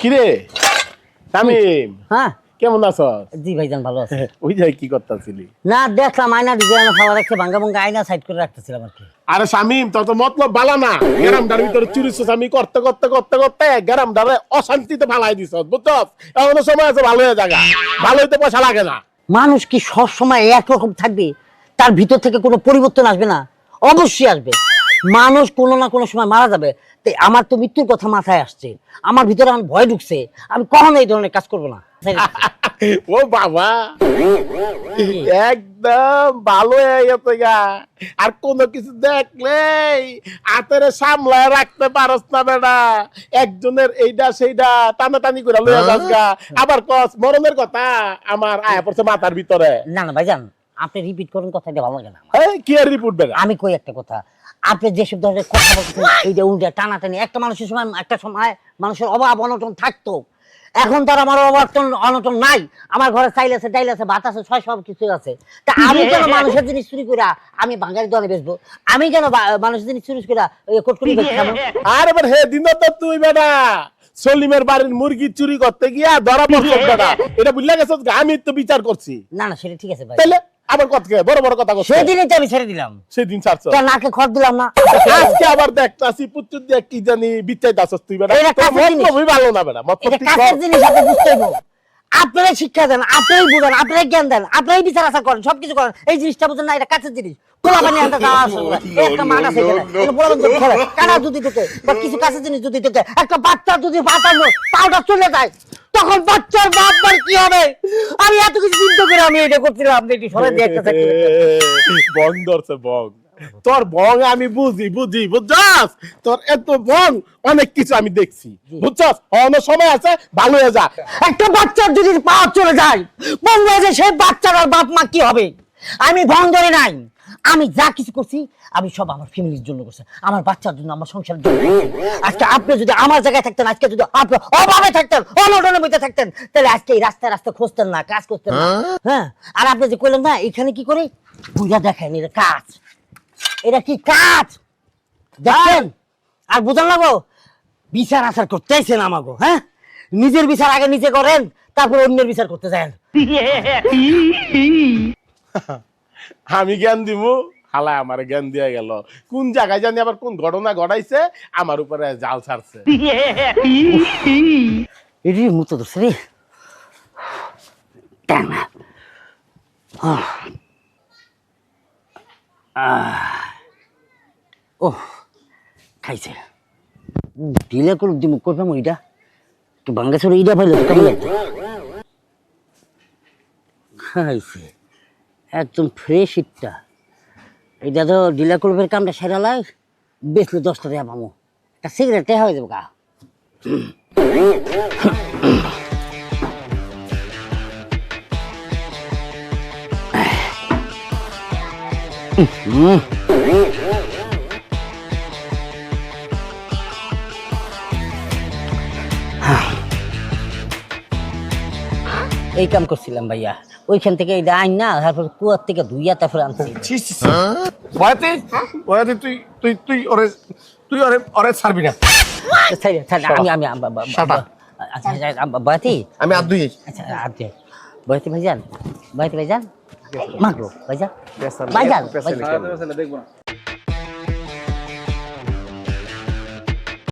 কিরে? তামিম হ্যাঁ? কেমন আছো? জি ভাইজান ভালো আছে। ওই যাই কি করতেছিলি? না দেখলাম আয়না ডিজাইন ভালো রাখছে ভাঙ্গা ভাঙ্গা আয়না সাইড করে রাখতেছিলাম আর কি। আরে শামিম তোর তো মতলব বালা না। গ্রামটার ভিতরে চুরি আমি করতে করতে করতে করতে গ্রামটারে অশান্তিতে ফালাই দিছ বুঝছস? এমন সময় আছে ভালো হয়ে জায়গা ভালো হইতে পয়সা লাগে না। মানুষ কি সব সময় একরকম থাকবে? তার ভিতর থেকে কোনো পরিবর্তন আসবে না? অবশ্যই আসবে। মানুষ কোনো না কোনো সময় মারা যাবে। তাই আমার তো মৃত্যুর কথা মাথায় আসছে। আমার ভিতরে আমার ভয় ঢুকছে। আমি কখনো এই ধরনের কাজ করব না। ও বাবা। একদম ভালো হয়ে গেছে গা। আর কোন কিছু দেখলেই হাতের সামলায় রাখতে পারস না বেটা। একজনের এইটা সেইটা টানাটানি করে লইয়া যাস গা। আবার কস মরণের কথা আমার আয়া পড়ছে মাথার ভিতরে। না না ভাইজান আপনি রিপিট করুন কথা এটা ভালো লাগে না কি আর রিপোর্ট বেটা? আমি কই একটা কথা? আপনি যেসব ধরনের কথা বলতেছেন এইটা উল্টা টানাটানি একটা মানুষের সময় একটা সময় মানুষের অভাব অনটন থাকতো। এখন তার আমার অবর্তন অনটন নাই। আমার ঘরে চাইল আছে ডাইল আছে ভাত আছে ছয় সব কিছু আছে। তা আমি কেন মানুষের জিনিস চুরি করে আমি বাঙালি দলে বেচবো? আমি কেন মানুষের জিনিস চুরি করে বেচতে আর এবার হে দিন তো তুই বেটা সলিমের বাড়ির মুরগি চুরি করতে গিয়া ধরা পড়ছ এটা বুঝলা গেছ আমি তো বিচার করছি। না না সেটা ঠিক আছে ভাই। তাইলে আবার কথা কে? বড় বড় কথা করছে সেদিনই তো আমি ছেড়ে দিলাম। সেদিন ছাড়ছ? তা নাকে খড় দিলাম না। আজকে আবার দেখতাছি পুত্র দিয়ে কি জানি বিচাই দাসস তুই বেটা এটা তোর জিনিস। মতলবই ভালো না বেটা এটা ঠিক কাছের। জিনিস আপনি বুঝতে হইব। আপনারাই শিক্ষা দেন আপনারাই বুঝেন আপনারাই জ্ঞান দেন আপনারাই বিচার আশা করেন সবকিছু করেন। এই জিনিসটা বুঝেন না এটা কাছের জিনিস। পোলা পানি আনতে যাওয়া আসা একটা মাঠ আছে এখানে। পোলা পানি খেলে। কানা যদি ঢুকে বা কিছু কাছের জিনিস যদি ঢুকে একটা বাচ্চা যদি বাঁচানো পাউডার চলে যায়। তখন বাচ্চার বাপ মার কি হবে? আমি এত কিছু চিন্তা করে আমি এটা করছিলাম। আপনি এটি সবাই দেখতে বং ধরছে বং। তোর বং আমি বুঝি বুঝি বুঝছস? তোর এত বং অনেক কিছু আমি দেখছি। বুঝছস? অনেক সময় আছে ভালো হয়ে যা। একটা বাচ্চার যদি পা চলে যায় বন্ধ হয়ে যায় সেই বাচ্চার আর বাপ মা কি হবে? আমি ভং ধরে নাই। আমি যা কিছু করছি আমি সব আমার ফ্যামিলির জন্য করছি। আমার বাচ্চার জন্য আমার সংসারের জন্য আজকে আপনি যদি আমার জায়গায় থাকতেন আজকে যদি আপনি অভাবে থাকতেন অনটনের মধ্যে থাকতেন তাহলে আজকে এই রাস্তায় রাস্তায় খুঁজতেন না কাজ করতেন না। হ্যাঁ? আর আপনি যে কইলেন না এখানে কি করে? বুঝা দেখেন এটা কাজ। এটা কি কাজ? দেখেন? আর বুঝান লাগো বিচার আচার করতেছেন আমাগো হ্যাঁ? নিজের বিচার আগে নিজে করেন তারপর অন্যের বিচার করতে যান। আমি জ্ঞান দিমু। হালা আমার জ্ঞান দিয়ে গেল। কোন জায়গায় জানি আবার কোন ঘটনা ঘটাইছে, আমার উপরে জাল ছাড়ছে। এটি। ওহ, খাইছে। ঢিলে করে দিমু করবাম ওইটা তো বাঙ্গা ছোড়ে এইটা পাইলে খাইছে। একদম ফ্রেশ ইটটা। এটা তো ডিলা করবের কামটা সেরালাই বেচলে দশটা টাকা পাবো একটা সিগারেট হয়ে যাব গা। এই কাম করছিলাম ভাইয়া। ওইখান থেকে এটা আইন না তারপর কুয়ার থেকে ধুইয়া তারপর আনছি। বয়াতে বয়াতে তুই তুই তুই ওরে তুই ওরে ওরে ছাড়বি না। আমি আমি বয়াতি আমি আর দুই আচ্ছা আচ্ছা বয়াতি ভাইজান বয়াতি ভাইজান। মাগো ভাইজান। ভাইজান ভাইজান। দেখব না